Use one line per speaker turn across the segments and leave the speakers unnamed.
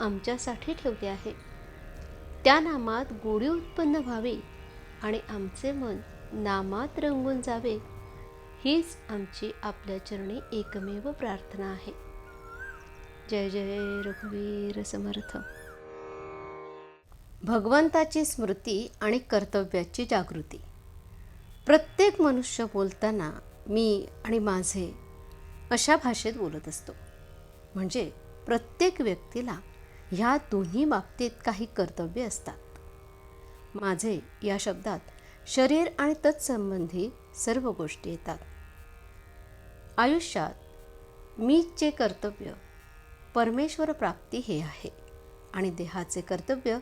आमच्यासाठी ठेवले आहे. त्या नामात गोडी उत्पन्न व्हावी आणि आमचे मन नामात रंगून जावे हीच आमची आपल्या चरणी एकमेव प्रार्थना आहे. जय जय रघुवीर समर्थ. भगवंताची स्मृती आणि कर्तव्याची जागृती. प्रत्येक मनुष्य बोलताना मी आणि माझे अशा भाषेत बोलत असतो. म्हणजे प्रत्येक व्यक्तीला ह्या दोन्ही बाबतीत काही कर्तव्य असतात. माझे या शब्दात शरीर आणि तत्संबंधी सर्व गोष्टी येतात. आयुष्यात मीचे कर्तव्य परमेश्वर प्राप्ती हे आहे आणि देहाचे कर्तव्य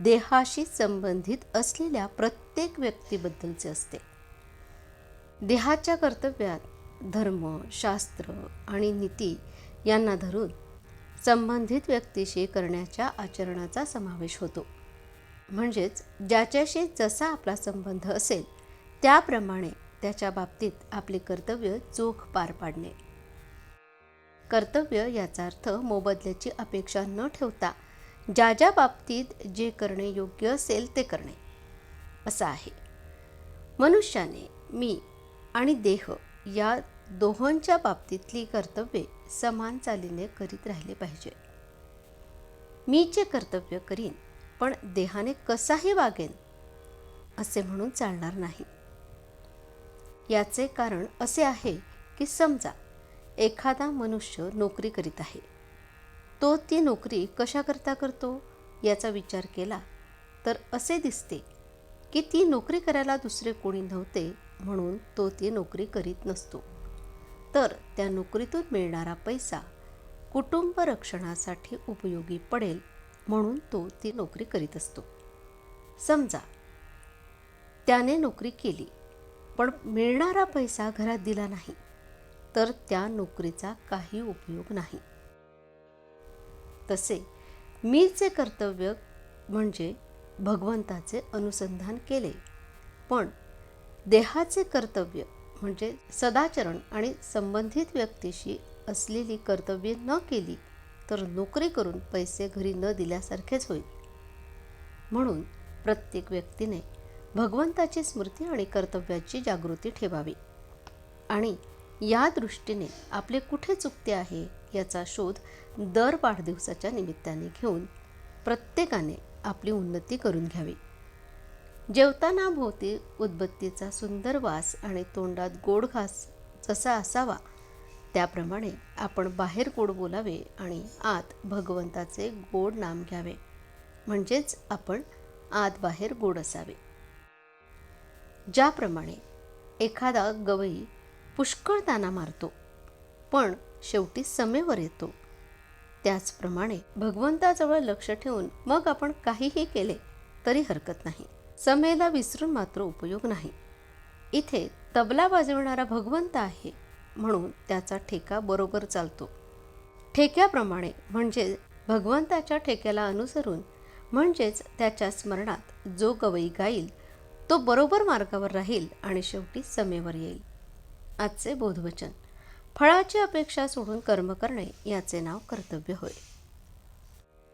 देहाशी संबंधित असलेल्या प्रत्येक व्यक्तीबद्दलचे असते. देहाच्या कर्तव्यात धर्म शास्त्र आणि नीती यांना धरून संबंधित व्यक्तीशी करण्याच्या आचरणाचा समावेश होतो. म्हणजेच ज्याच्याशी जसा आपला संबंध असेल त्याप्रमाणे त्याच्या बाबतीत आपले कर्तव्य चोख पार पाडणे. कर्तव्य याचा अर्थ मोबदल्याची अपेक्षा न ठेवता ज्या ज्या बाबतीत जे करणे योग्य असेल ते करणे. असं आहे. मनुष्याने मी आणि देह या दोहोंच्या बाबतीतली कर्तव्ये समान चालीने करीत राहिले पाहिजे. मीचे कर्तव्य करीन पण देहाने कसाही वागेन असे म्हणून चालणार नाही. याचे कारण असे आहे की समजा एखादा मनुष्य नोकरी करीत आहे. तो ती नोकरी कशाकरता करतो याचा विचार केला तर असे दिसते की ती नोकरी करायला दुसरे कोणी नव्हते म्हणून तो ती नोकरी करीत नसतो. तर त्या नोकरीतून मिळणारा पैसा कुटुंब रक्षणासाठी उपयोगी पडेल म्हणून तो ती नोकरी करीत असतो. समजा त्याने नोकरी केली पण मिळणारा पैसा घरात दिला नाही तर त्या नोकरीचा काही उपयोग नाही. तसे मीचे कर्तव्य म्हणजे भगवंताचे अनुसंधान केले पण देहाचे कर्तव्य म्हणजे सदाचरण आणि संबंधित व्यक्तीशी असलेली कर्तव्ये न केली तर नोकरी करून पैसे घरी न दिल्यासारखेच होईल. म्हणून प्रत्येक व्यक्तीने भगवंताची स्मृती आणि कर्तव्याची जागृती ठेवावी. आणि या दृष्टीने आपले कुठे चुकते आहे याचा शोध दर वाढदिवसाच्या निमित्ताने घेऊन प्रत्येकाने आपली उन्नती करून घ्यावी. जेवताना भोवती उदबत्तीचा सुंदर वास आणि तोंडात गोड घास जसा असावा त्याप्रमाणे आपण बाहेर गोड बोलावे आणि आत भगवंताचे गोड नाम घ्यावे. म्हणजेच आपण आत बाहेर गोड असावे. ज्याप्रमाणे एखादा गवई पुष्कळ दाना मारतो पण शेवटी समेवर येतो त्याचप्रमाणे भगवंताजवळ लक्ष ठेवून मग आपण काहीही केले तरी हरकत नाही. समेला विसरून मात्र उपयोग नाही. इथे तबला वाजवणारा भगवंत आहे म्हणून त्याचा ठेका बरोबर चालतो. ठेक्याप्रमाणे म्हणजे भगवंताच्या ठेक्याला अनुसरून म्हणजेच त्याच्या स्मरणात जो गवई गाईल तो बरोबर मार्गावर राहील आणि शेवटी समेवर येईल. आजचे बोधवचन. फळाची अपेक्षा सोडून कर्म करणे याचे नाव कर्तव्य होय.